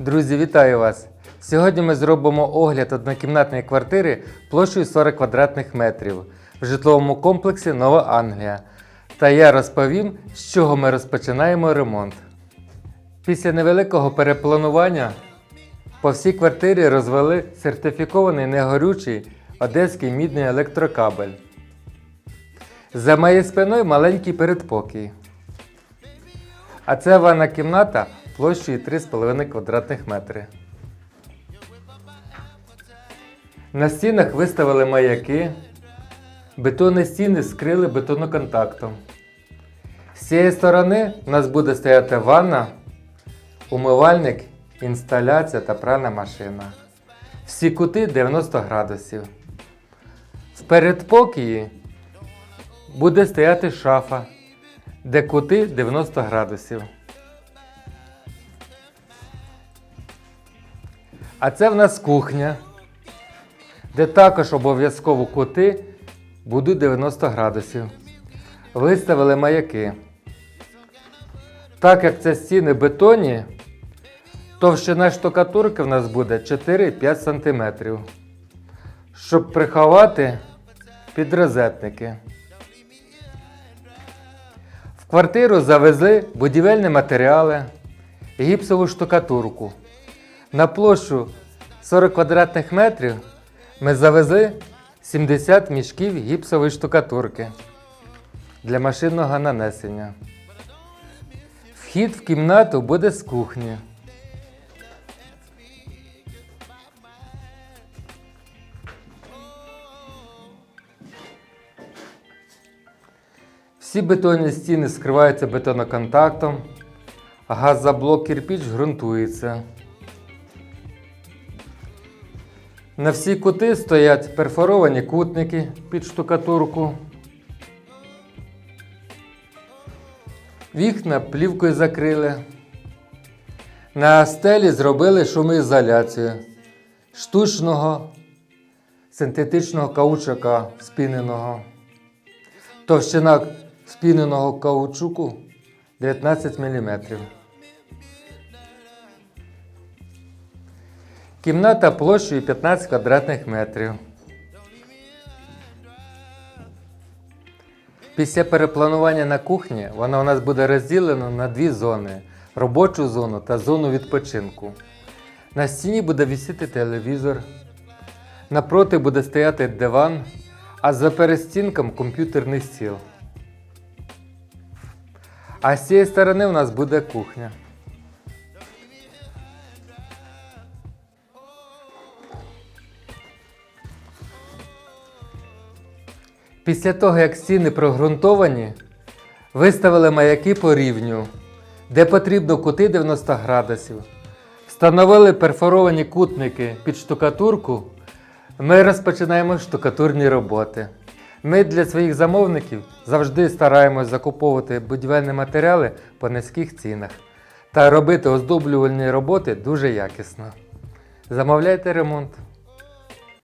Друзі, вітаю вас! Сьогодні ми зробимо огляд однокімнатної квартири площею 40 квадратних метрів в житловому комплексі Нова Англія. Та я розповім, з чого ми розпочинаємо ремонт. Після невеликого перепланування по всій квартирі розвели сертифікований негорючий одеський мідний електрокабель. За моєю спиною маленький передпокій. А це ванна кімната площею 3,5 квадратних метри. На стінах виставили маяки. Бетонні стіни скрили бетоноконтактом. З цієї сторони у нас буде стояти ванна, умивальник, інсталяція та пральна машина. Всі кути 90 градусів. В передпокії буде стояти шафа, де кути 90 градусів. А це в нас кухня, де також обов'язково кути будуть 90 градусів. Виставили маяки. Так як це стіни бетонні, товщина штукатурки в нас буде 4-5 см. Щоб приховати підрозетники. В квартиру завезли будівельні матеріали, гіпсову штукатурку. На площу 40 квадратних метрів ми завезли 70 мішків гіпсової штукатурки для машинного нанесення. Вхід в кімнату буде з кухні. Всі бетонні стіни скриваються бетоноконтактом, газоблок кирпіч ґрунтується. На всі кути стоять перфоровані кутники під штукатурку. Вікна плівкою закрили. На стелі зробили шумоізоляцію штучного синтетичного каучука спіненого. Товщина спіненого каучуку 19 мм. Кімната площею 15 квадратних метрів. Після перепланування на кухні вона у нас буде розділена на дві зони: робочу зону та зону відпочинку. На стіні буде висіти телевізор. Напроти буде стояти диван, а за перестінком комп'ютерний стіл. А з цієї сторони у нас буде кухня. Після того, як стіни прогрунтовані, виставили маяки по рівню, де потрібно кути 90 градусів. Встановили перфоровані кутники під штукатурку. Ми розпочинаємо штукатурні роботи. Ми для своїх замовників завжди стараємось закуповувати будівельні матеріали по низьких цінах та робити оздоблювальні роботи дуже якісно. Замовляйте ремонт.